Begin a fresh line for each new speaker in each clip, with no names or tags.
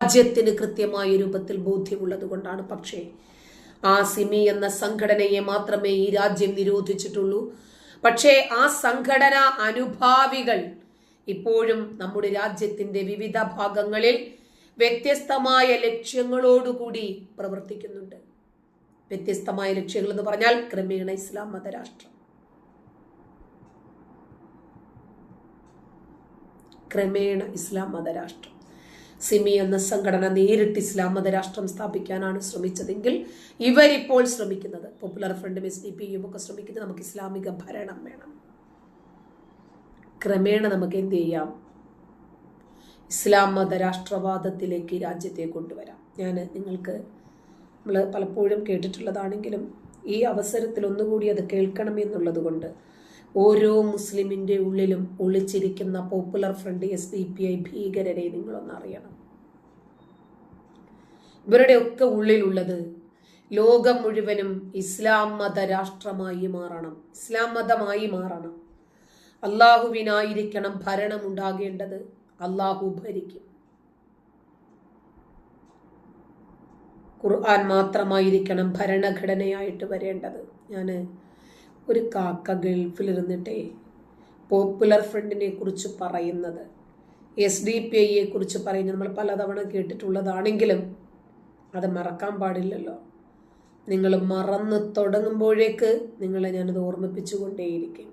രാജ്യത്തിന് കൃത്യമായ രൂപത്തിൽ ബോധ്യമുള്ളത് കൊണ്ടാണ് പക്ഷേ ആ സിമി എന്ന സംഘടനയെ മാത്രമേ ഈ രാജ്യം നിരോധിച്ചിട്ടുള്ളൂ. പക്ഷേ ആ സംഘടന അനുഭാവികൾ ഇപ്പോഴും നമ്മുടെ രാജ്യത്തിന്റെ വിവിധ ഭാഗങ്ങളിൽ വ്യത്യസ്തമായ ലക്ഷ്യങ്ങളോടുകൂടി പ്രവർത്തിക്കുന്നുണ്ട്. വ്യത്യസ്തമായ ലക്ഷ്യങ്ങൾ എന്ന് പറഞ്ഞാൽ ക്രമേണ ഇസ്ലാം മതരാഷ്ട്രം. ക്രമേണ ഇസ്ലാം മതരാഷ്ട്രം. സിമി എന്ന സംഘടന നേരിട്ട് ഇസ്ലാം മതരാഷ്ട്രം സ്ഥാപിക്കാനാണ് ശ്രമിച്ചതെങ്കിൽ ഇവരിപ്പോൾ ശ്രമിക്കുന്നത്. പോപ്പുലർ ഫ്രണ്ടും എസ് ഡി പിയും ഒക്കെ ശ്രമിക്കുന്നത് നമുക്ക് ഇസ്ലാമിക ഭരണം വേണം. ക്രമേണ നമുക്ക് എന്ത് ചെയ്യാം? ഇസ്ലാം മതരാഷ്ട്രവാദത്തിലേക്ക് രാജ്യത്തെ കൊണ്ടുവരാം. ഞാൻ നിങ്ങൾക്ക് നമ്മൾ പലപ്പോഴും കേട്ടിട്ടുള്ളതാണെങ്കിലും ഈ അവസരത്തിൽ ഒന്നുകൂടി അത് കേൾക്കണം എന്നുള്ളത് കൊണ്ട് ഓരോ മുസ്ലിമിന്റെ ഉള്ളിലും ഒളിച്ചിരിക്കുന്ന popular front S D P I ഭീകരരെ നിങ്ങളൊന്ന് അറിയണം ഇവരുടെ ഒക്കെ ഉള്ളിലുള്ളത് ലോകം മുഴുവനും ഇസ്ലാം മത രാഷ്ട്രമായി മാറണം. ഇസ്ലാം മതമായി മാറണം. അള്ളാഹുവിനായിരിക്കണം ഭരണം ഉണ്ടാകേണ്ടത് അള്ളാഹു ഭരിക്കും. ഖുർആൻ മാത്രമായിരിക്കണം ഭരണഘടനയായിട്ട് വരേണ്ടത്. ഞാൻ ഒരു കാക്ക ഗൾഫിലിരുന്നിട്ടേ പോപ്പുലർ ഫ്രണ്ടിനെ കുറിച്ച് പറയുന്നത്. എസ് ഡി പി ഐയെ കുറിച്ച് പറയുന്നത്. നമ്മൾ പലതവണ കേട്ടിട്ടുള്ളതാണെങ്കിലും അത് മറക്കാൻ പാടില്ലല്ലോ. നിങ്ങൾ മറന്ന് തുടങ്ങുമ്പോഴേക്ക് നിങ്ങളെ ഞാനത് ഓർമ്മിപ്പിച്ചുകൊണ്ടേയിരിക്കും.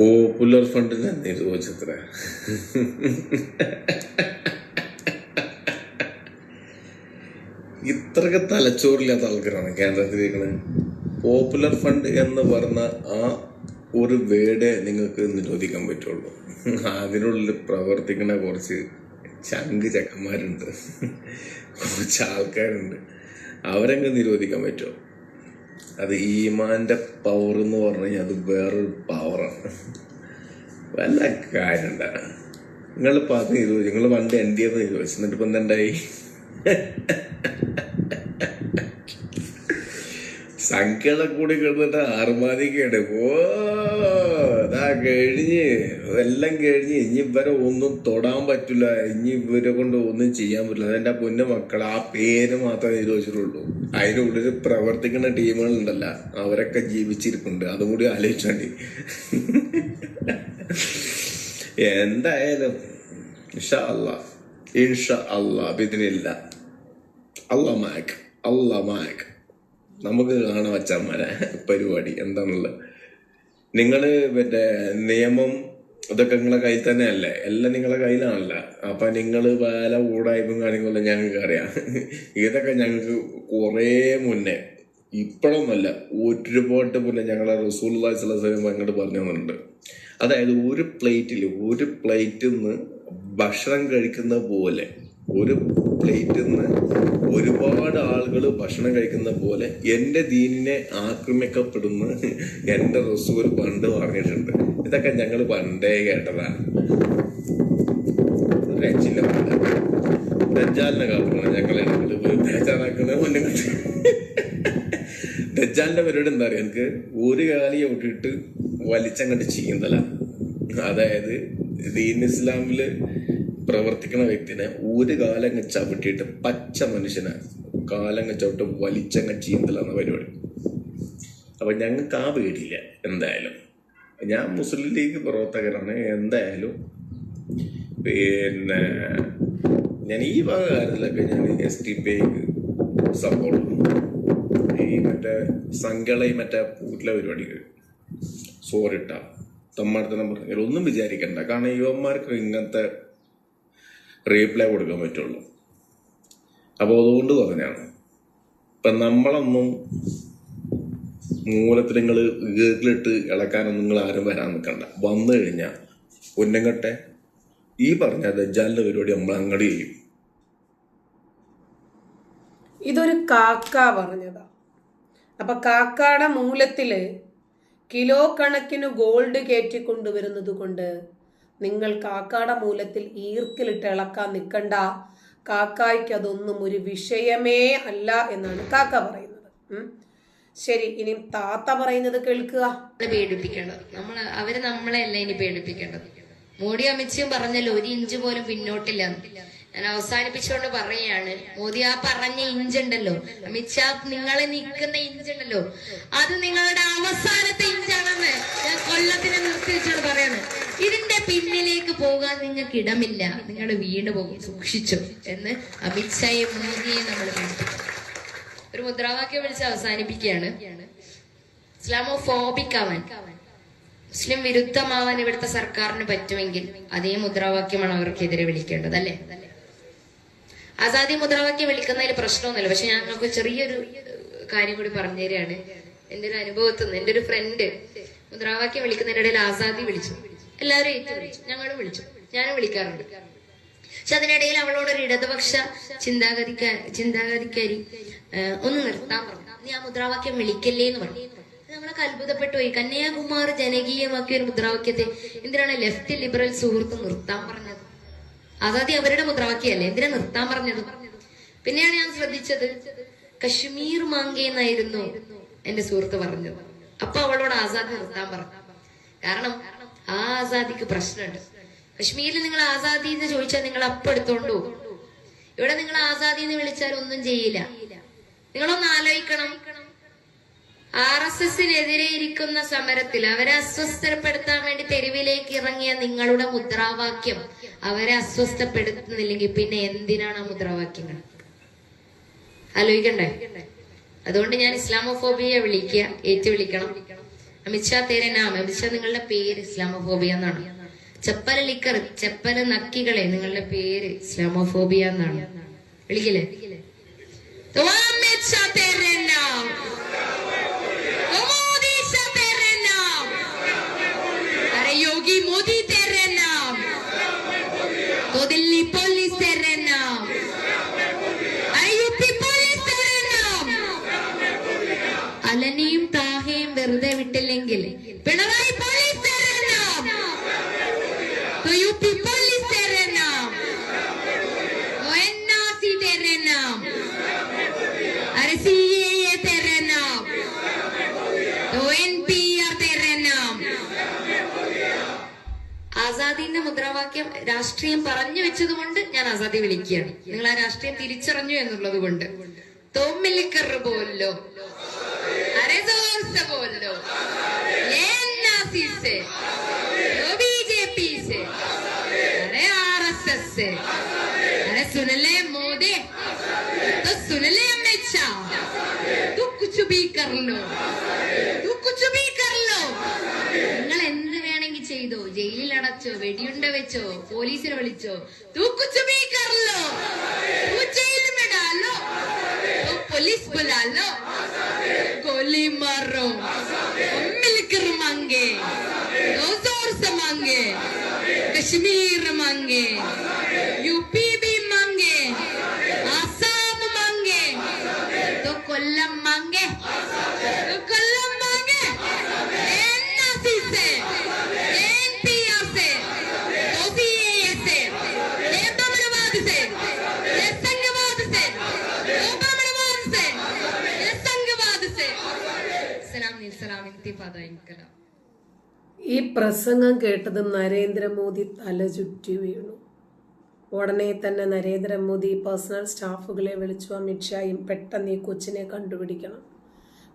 പോപ്പുലർ ഫണ്ടിനെ നിർവചിത്ര ഇത്രക്ക് തലച്ചോറില്ലാത്ത ആൾക്കാരാണ് കേന്ദ്രത്തിലിരിക്കുന്നത് പോപ്പുലർ ഫണ്ട് എന്ന് പറഞ്ഞ ആ ഒരു വേടെ നിങ്ങൾക്ക് നിരോധിക്കാൻ പറ്റുള്ളൂ. അതിനുള്ളിൽ പ്രവർത്തിക്കുന്ന കുറച്ച് ചങ്ക് ചക്കന്മാരുണ്ട്. കുറച്ച് ആൾക്കാരുണ്ട്. അവരങ്ങ് നിരോധിക്കാൻ പറ്റുമോ അത് ഈമാന്റെ പവർ എന്ന് പറഞ്ഞു കഴിഞ്ഞാൽ അത് വേറൊരു പവറാണ് വല്ല കാര്യണ്ട. നിങ്ങളിപ്പോൾ അത് നിരോധിച്ചു നിങ്ങൾ പണ്ട് എന്റെ നിരോധിച്ചു എന്നിട്ട് ഇപ്പം എന്തുണ്ടായി സംഖ്യകളെ കൂടി കിടന്നിട്ട് ആറുമാതിക്കാണ് ഓ ഇതാ കഴിഞ്ഞ്. എല്ലാം കഴിഞ്ഞ് ഇനി ഇവരെ ഒന്നും തൊടാൻ പറ്റില്ല. ഇനി ഇവരെ കൊണ്ട് ഒന്നും ചെയ്യാൻ പറ്റില്ല. അതെന്റെ പൊന്നു മക്കൾ ആ പേര് മാത്രമേ നിരോധിച്ചിട്ടുള്ളൂ അതിനുള്ളിൽ പ്രവർത്തിക്കുന്ന ടീമുകളുണ്ടല്ല. അവരൊക്കെ ജീവിച്ചിരിപ്പുണ്ട്. അതും കൂടി ആലോചിച്ചാണ്ടി എന്തായാലും ഇൻഷാ അല്ല ഇൻഷാ അല്ല ഇതിനില്ല അല്ല മാക് അല്ല മാക് നമുക്ക് കാണാൻ വച്ചാമാരെ പരിപാടി. എന്താണുള്ളത്? നിങ്ങൾ മറ്റേ നിയമം ഇതൊക്കെ നിങ്ങളെ കയ്യിൽ തന്നെയല്ലേ? എല്ലാം നിങ്ങളെ കയ്യിലാണല്ലോ. അപ്പൊ നിങ്ങൾ പല ഊടായ്പും കാണിക്കുമല്ലോ ഞങ്ങൾക്ക് അറിയാം. ഇതൊക്കെ ഞങ്ങൾക്ക് കുറേ മുന്നേ ഇപ്പോഴൊന്നുമല്ല ഒരുപാട് മുന്നേ ഞങ്ങളെ റസൂൽ സ്വലം അങ്ങോട്ട് പറഞ്ഞു തന്നിട്ടുണ്ട്. അതായത് ഒരു പ്ലേറ്റിൽ ഒരു പ്ലേറ്റിൽ നിന്ന് ഭക്ഷണം കഴിക്കുന്ന പോലെ ഒരു പ്ലേറ്റിൽ നിന്ന് ഒരുപാട് ആളുകൾ ഭക്ഷണം കഴിക്കുന്ന പോലെ എന്റെ ദീനിനെ ആക്രമിക്കപ്പെടുന്ന എന്റെ റസൂൽ പണ്ട് പറഞ്ഞിട്ടുണ്ട്. ഇതൊക്കെ ഞങ്ങൾ പണ്ടേ കേട്ടതാണ്. രച്ചില്ല ദജ്ജാലിനെ കാത്തുകൊണ്ട് ഞങ്ങളെ ബേജാറാക്കുന്ന മുന്നേ പരിപാടി എന്താ പറയുക എനിക്ക് ഒരു കാലി വിട്ടിട്ട് വലിച്ചങ്ങട്ട് ചെയ്യുന്നതല്ല അതായത് ദീൻ ഇസ്ലാമിൽ പ്രവർത്തിക്കുന്ന വ്യക്തിനെ ഒരു കാലങ്ങ് ചവിട്ടിയിട്ട് പച്ച മനുഷ്യനെ കാലങ്ങ് ചവിട്ട് വലിച്ചങ്ങ് ചീന്തലാണ് പരിപാടി. അപ്പൊ ഞങ്ങൾക്ക് ആ പേടിയില്ല എന്തായാലും. ഞാൻ മുസ്ലിം ലീഗ് പ്രവർത്തകരാണ് എന്തായാലും. പിന്നെ ഞാൻ ഈ വക കാര്യത്തിലൊക്കെ ഞാൻ എസ് ടി പി ഐക്ക് സപ്പോർട്ട് ഈ മറ്റേ സംഘളയും മറ്റേ പൂട്ടിലെ പരിപാടികൾ സോറിട്ട തമ്മാടത്തനം പറഞ്ഞാൽ ഒന്നും വിചാരിക്കണ്ട. കാരണം യുവന്മാർക്ക് ഇങ്ങനത്തെ റീപ്ലൈ കൊടുക്കാൻ പറ്റുള്ളൂ. അപ്പോൾ അതുകൊണ്ട് പറഞ്ഞാണ് ഇപ്പം നമ്മളൊന്നും മൂലത്തിൽ നിങ്ങൾ വീട്ടിലിട്ട് ഇളക്കാനൊന്നും നിങ്ങൾ ആരും വരാൻ നിൽക്കണ്ട. വന്നു കഴിഞ്ഞാൽ ഉന്നങ്ങട്ടെ ഈ പറഞ്ഞ ദജ്ജാലിന്റെ പരിപാടി നമ്മൾ അങ്ങടി ചെയ്യും.
ഇതൊരു കാക്ക പറഞ്ഞതാ. അപ്പൊ കാക്കയുടെ മൂലത്തിൽ കിലോ കണക്കിന് ഗോൾഡ് കയറ്റിക്കൊണ്ടുവരുന്നത് കൊണ്ട് നിങ്ങൾ കാക്കയുടെ മൂലത്തിൽ ഈർക്കിലിട്ട് ഇളക്കാൻ നിൽക്കണ്ട. കാക്കായ്ക്കതൊന്നും ഒരു വിഷയമേ അല്ല എന്നാണ് കാക്ക പറയുന്നത്. ശരി ഇനി താത്ത പറയുന്നത് കേൾക്കുക.
പേടിപ്പിക്കേണ്ടത്. നമ്മൾ അവർ നമ്മളെ അല്ല ഇനി പേടിപ്പിക്കേണ്ടത്? മോഡി അമിത്ഷയും പറഞ്ഞല്ലോ ഒരു ഇഞ്ച് പോലും പിന്നോട്ടില്ല ഞാൻ അവസാനിപ്പിച്ചുകൊണ്ട് പറയാണ് മോദി ആ പറഞ്ഞ ഇഞ്ച് ഉണ്ടല്ലോ അമിത്ഷാ നിങ്ങളെ നിൽക്കുന്ന ഇഞ്ച് ഉണ്ടല്ലോ അത് നിങ്ങളുടെ അവസാനത്തെ ഇഞ്ചാണെന്ന് ഞാൻ കൊല്ലത്തിനെ നിർത്തി പറയുന്നത് പറയാണ് ഇതിന്റെ പിന്നിലേക്ക് പോകാൻ നിങ്ങൾക്ക് ഇടമില്ല നിങ്ങൾ വീട് പോകും സൂക്ഷിച്ചു എന്ന് അമിത്ഷായെ മോദിയെ നമ്മൾ ഒരു മുദ്രാവാക്യം വിളിച്ച് അവസാനിപ്പിക്കുകയാണ്. ഇസ്ലാമോ ഫോബിക് ആവാൻ മുസ്ലിം വിരുദ്ധമാവാൻ ഇവിടുത്തെ സർക്കാരിന് പറ്റുമെങ്കിൽ അതേ മുദ്രാവാക്യമാണ് അവർക്കെതിരെ വിളിക്കേണ്ടത് അല്ലേ? ആസാദി മുദ്രാവാക്യം വിളിക്കുന്നതിൽ പ്രശ്നമൊന്നുമില്ല. പക്ഷെ ഞങ്ങൾക്ക് ചെറിയൊരു കാര്യം കൂടി പറഞ്ഞു തരികയാണ് എന്റെ ഒരു അനുഭവത്തിൽ നിന്ന് എന്റെ ഒരു ഫ്രണ്ട് മുദ്രാവാക്യം വിളിക്കുന്നതിനിടയിൽ ആസാദി വിളിച്ചു. എല്ലാവരും ഏറ്റു വിളിച്ചു. ഞങ്ങളും വിളിച്ചു. ഞാനും വിളിക്കാറുണ്ട്. പക്ഷെ അതിനിടയിൽ അവളോട് ഒരു ഇടതുപക്ഷ ചിന്താഗതിക്ക ചിന്താഗതിക്കാരി ഒന്ന് നിർത്താൻ പറഞ്ഞു. നീ ആ മുദ്രാവാക്യം വിളിക്കല്ലേ എന്ന് പറഞ്ഞു. നമ്മളൊക്കെ അത്ഭുതപ്പെട്ടു പോയി. കന്യാകുമാർ ജനകീയമാക്കിയ ഒരു മുദ്രാവാക്യത്തെ എന്തിനാണ് ലെഫ്റ്റ് ലിബറൽ സുഹൃത്ത് നിർത്താൻ പറഞ്ഞത്? ആസാദി അവരുടെ മുദ്രാവാക്യല്ലേ എന്തിനാ നിർത്താൻ പറഞ്ഞത്? പിന്നെയാണ് ഞാൻ ശ്രദ്ധിച്ചത് കശ്മീർ മാങ്കേന്നായിരുന്നു എന്റെ സുഹൃത്ത് പറഞ്ഞത്. അപ്പൊ അവളോട് ആസാദ് നിർത്താൻ പറഞ്ഞു. കാരണം ആ ആസാദിക്ക് പ്രശ്നമുണ്ട്. കശ്മീരിൽ നിങ്ങൾ ആസാദി എന്ന് ചോദിച്ചാൽ നിങ്ങൾ അപ്പം എടുത്തോണ്ട് ഇവിടെ നിങ്ങൾ ആസാദി എന്ന് വിളിച്ചാൽ ഒന്നും ചെയ്യില്ല. നിങ്ങളൊന്ന് ആലോചിക്കണം. ആർ എസ് എസിനെതിരെ ഇരിക്കുന്ന സമരത്തിൽ അവരെ അസ്വസ്ഥപ്പെടുത്താൻ വേണ്ടി തെരുവിലേക്ക് ഇറങ്ങിയ നിങ്ങളുടെ മുദ്രാവാക്യം അവരെ അസ്വസ്ഥപ്പെടുത്തുന്നില്ലെങ്കിൽ പിന്നെ എന്തിനാണ് ആ മുദ്രാവാക്യങ്ങൾ? ആലോചിക്കണ്ടേ? അതുകൊണ്ട് ഞാൻ ഇസ്ലാമോഫോബിയ വിളിക്കുക ഏറ്റു വിളിക്കണം അമിത്ഷാ തേരെ നാം അമിത്ഷാ നിങ്ങളുടെ പേര് ഇസ്ലാമോഫോബിയ എന്നാണ്? ചെപ്പല ലിക്കർ ചെപ്പല നക്കികളെ നിങ്ങളുടെ പേര് ഇസ്ലാമോഫോബിയ എന്നാണ്? വിളിക്കില്ലേ? അമിത്ഷാ തേരെ നാം പിണറായി പോലീസുകാരനാ യു പി പോലീസുകാരനാ എൻ പി ആസാദിന്റെ മുദ്രാവാക്യം രാഷ്ട്രീയം പറഞ്ഞു വെച്ചതുകൊണ്ട് ഞാൻ ആസാദി വിളിക്കുകയാണ്. നിങ്ങൾ ആ രാഷ്ട്രീയം തിരിച്ചറിഞ്ഞു എന്നുള്ളത് കൊണ്ട്. തോമ്മിലിക്കർ പോലോ. അരെ പോലോ. से यो बीजेपी से अरे आरएसएस से अरे सुन ले मोदी तो सुन ले अमित शाह तू कुछ भी कर लो तू कुछ भी कर लो നിങ്ങൾ എന്ത് വേണമെങ്കിൽ ചെയ്തോ ജയിലിൽ അടച്ചോ വെടിയുണ്ട വെച്ചോ പോലീസിനെ വിളിച്ചോ തൂ കുച്ച് ഭീ കർ ലോ തൂ ജയിൽ में डालो तो पुलिस बुला कश्मीर मांगे यूपी भी मांगे आसाम मांगे तो कोल्लम मांगे तो कोल्लम मांगे एनआरसी से सलाम सलाम इंतिफादा इनकलाब
ഈ പ്രസംഗം കേട്ടത് നരേന്ദ്രമോദി തല ചുറ്റി വീണു. ഉടനെ തന്നെ നരേന്ദ്രമോദി പേഴ്സണൽ സ്റ്റാഫുകളെ വിളിച്ചു അമിത്ഷായും പെട്ടെന്ന് ഈ കൊച്ചിനെ കണ്ടുപിടിക്കണം.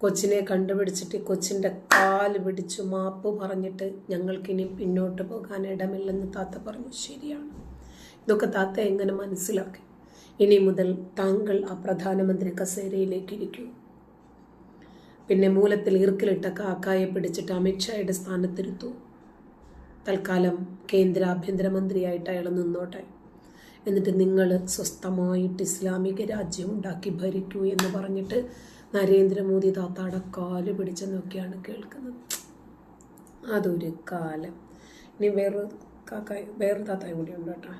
കൊച്ചിനെ കണ്ടുപിടിച്ചിട്ട് കൊച്ചിന്റെ കാൽ പിടിച്ചു മാപ്പ് പറഞ്ഞിട്ട് ഞങ്ങൾക്കിനി പിന്നോട്ട് പോകാൻ ഇടമില്ലെന്ന് താത്ത പറഞ്ഞു. ശരിയാണ്. ഇതൊക്കെ താത്ത എങ്ങനെ മനസ്സിലാക്കി? ഇനി മുതൽ താങ്കൾ ആ പ്രധാനമന്ത്രി കസേരയിലേക്ക് ഇരിക്കൂ. പിന്നെ മൂലത്തിൽ ഈർക്കിലിട്ട കാക്കായെ പിടിച്ചിട്ട് അമിത്ഷായുടെ സ്ഥാനത്തിരുത്തു. തൽക്കാലം കേന്ദ്ര ആഭ്യന്തരമന്ത്രിയായിട്ട് അയാൾ നിന്നോട്ടെ. എന്നിട്ട് നിങ്ങൾ സ്വസ്ഥമായിട്ട് ഇസ്ലാമിക രാജ്യം ഉണ്ടാക്കി ഭരിക്കൂ എന്ന് പറഞ്ഞിട്ട് നരേന്ദ്രമോദി താത്താടെ കാൽ നോക്കിയാണ് കേൾക്കുന്നത്. അതൊരു കാലം. ഇനി വേറൊരു കാക്ക വേറൊരു താത്തായും കൂടി ഉണ്ട് കേട്ടോ.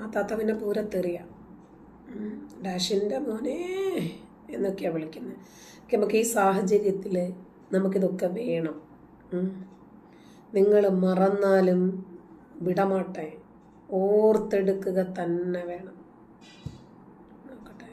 ആ താത്ത പിന്നെ പൂരത്തെറിയ. ഡാഷിന്റെ മോനെ. എന്നൊക്കെയാണ് വിളിക്കുന്നത് നമുക്ക് ഈ സാഹചര്യത്തിൽ നമുക്കിതൊക്കെ വേണം നിങ്ങൾ മറന്നാലും വിടമാട്ടെ ഓർത്തെടുക്കുക തന്നെ വേണം നോക്കട്ടെ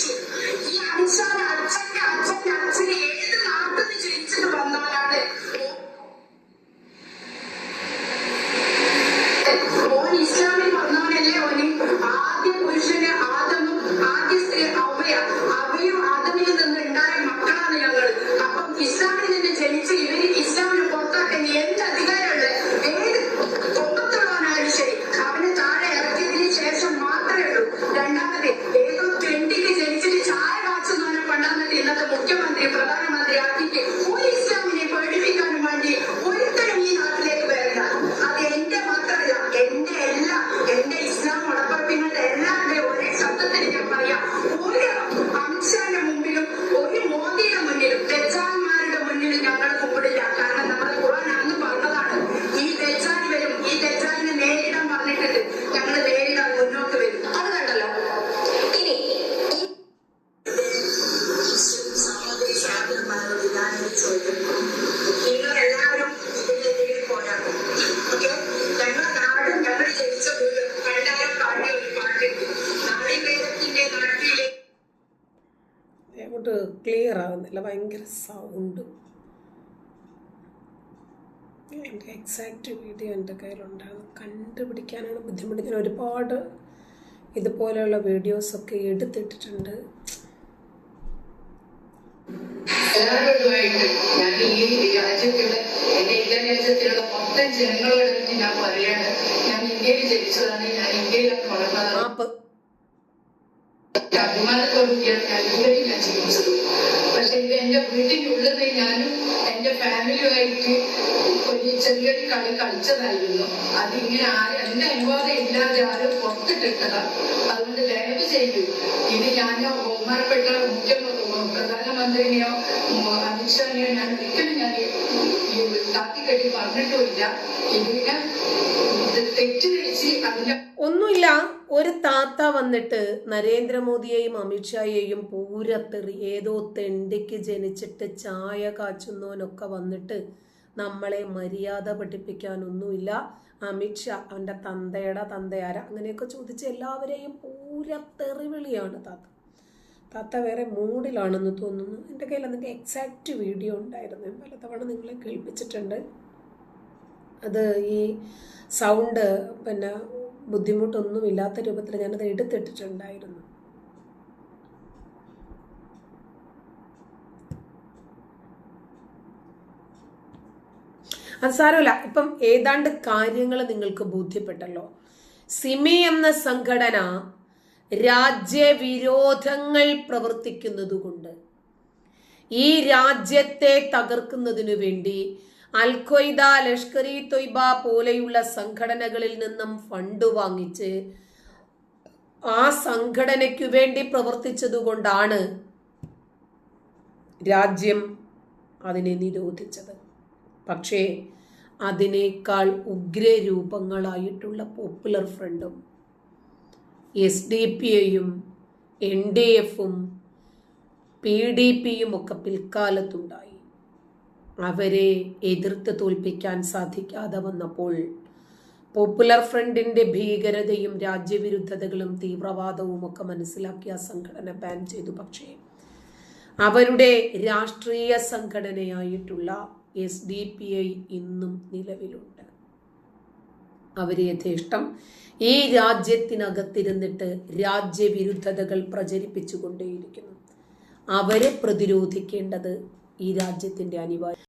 took ആവുന്നില്ല ഭയങ്കര സൗണ്ട്. എന്റെ എക്സാക്റ്റ് വീഡിയോ എന്റെ കയ്യിലുണ്ടാകും കണ്ടുപിടിക്കാനാണ് ബുദ്ധിമുട്ട്. ഞാൻ ഒരുപാട് ഇതുപോലെയുള്ള വീഡിയോസൊക്കെ എടുത്തിട്ടിട്ടുണ്ട്.
ഞാൻ ഈ രാജ്യത്തുള്ള എന്റെ ഇന്ത്യ രാജ്യത്തിലുള്ള മൊത്തം ജനങ്ങളോട് ഞാൻ പറയാണ് ഞാൻ ഇന്ത്യയിൽ ജനിച്ചതാണ് ഞാൻ ഇന്ത്യയിലാണ്
വളർന്നത്
അഭിമാനത്തോടുകൂടിയാണ് ഞാൻ ഇന്ത്യയിൽ ഞാൻ ജീവിച്ചത്. എന്റെ വീട്ടിനുള്ളത് ഞാനും എന്റെ ഫാമിലിയുമായിട്ട് ഒരു ചെറിയൊരു കളി കളിച്ചതായിരുന്നു. അതിങ്ങനെ ആരും എന്റെ അനുവാദം ഇല്ലാതെ ആരും പുറത്തിട്ടിട്ടതാ അതുകൊണ്ട് ദയവ് ചെയ്തു. ഇത് ഞാൻ ബഹുമാനപ്പെട്ട മുഖ്യ പ്രധാനമന്ത്രിനെയോ അമിത്ഷാനെയോ ഞാൻ ഒരിക്കലും ഞാൻ താത്തിക്കെട്ടി പറഞ്ഞിട്ടുമില്ല. ഇതിനെ ഇത് തെറ്റിദ്ധരിച്ച് അതിന്റെ
ഒന്നുമില്ല. ഒരു താത്ത വന്നിട്ട് നരേന്ദ്രമോദിയെയും അമിത്ഷായെയും പൂരത്തെറി ഏതോ തെണ്ടിക്ക് ജനിച്ചിട്ട് ചായ കാച്ചുന്നവനൊക്കെ വന്നിട്ട് നമ്മളെ മര്യാദ പഠിപ്പിക്കാനൊന്നുമില്ല. അമിത്ഷാ അവന്റെ തന്തയുടെ തന്തയാര? അങ്ങനെയൊക്കെ ചോദിച്ച് എല്ലാവരെയും പൂരത്തെറി വിളിയാണ് താത്ത. താത്ത വേറെ മൂഡിലാണെന്ന് തോന്നുന്നു. എന്റെ കയ്യിൽ അതിന്റെ എക്സാക്റ്റ് വീഡിയോ ഉണ്ടായിരുന്നു. പലതവണ നിങ്ങളെ കേൾപ്പിച്ചിട്ടുണ്ട്. അത് ഈ സൗണ്ട് പിന്നെ ബുദ്ധിമുട്ടൊന്നും ഇല്ലാത്ത രൂപത്തിൽ ഞാനത് എടുത്തിട്ടിട്ടുണ്ടായിരുന്നു. അത് സാരമില്ല. ഇപ്പം ഏതാണ്ട് കാര്യങ്ങൾ നിങ്ങൾക്ക് ബോധ്യപ്പെട്ടല്ലോ. സിമി എന്ന സംഘടന രാജ്യവിരോധങ്ങൾ പ്രവർത്തിക്കുന്നതുകൊണ്ട് ഈ രാജ്യത്തെ തകർക്കുന്നതിനു വേണ്ടി അൽ ലഷ്കർ ഇ തൊയ്ബ പോലെയുള്ള സംഘടനകളിൽ നിന്നും ഫണ്ട് വാങ്ങിച്ച് ആ സംഘടനയ്ക്കു വേണ്ടി പ്രവർത്തിച്ചതുകൊണ്ടാണ് രാജ്യം അതിനെ നിരോധിച്ചത്. പക്ഷേ അതിനേക്കാൾ ഉഗ്രരൂപങ്ങളായിട്ടുള്ള പോപ്പുലർ ഫ്രണ്ടും എസ് ഡി പി ഐയും എൻ ഡി എഫും പി ഡി പിയും ഒക്കെ പിൽക്കാലത്തുണ്ടായി. അവരെ എതിർത്ത് തോൽപ്പിക്കാൻ സാധിക്കാതെ വന്നപ്പോൾ പോപ്പുലർ ഫ്രണ്ടിന്റെ ഭീകരതയും രാജ്യവിരുദ്ധതകളും തീവ്രവാദവും ഒക്കെ മനസ്സിലാക്കിയ സംഘടന ബാൻ ചെയ്തു. പക്ഷേ അവരുടെ രാഷ്ട്രീയ സംഘടനയായിട്ടുള്ള എസ് ഡി പി ഐ ഇന്നും നിലവിലുണ്ട്. അവർ യഥേഷ്ടം ഈ രാജ്യത്തിനകത്തിരുന്നിട്ട് രാജ്യവിരുദ്ധതകൾ പ്രചരിപ്പിച്ചുകൊണ്ടേയിരിക്കുന്നു. അവരെ പ്രതിരോധിക്കേണ്ടത് ഈ രാജ്യത്തിന്റെ അനിവാര്യ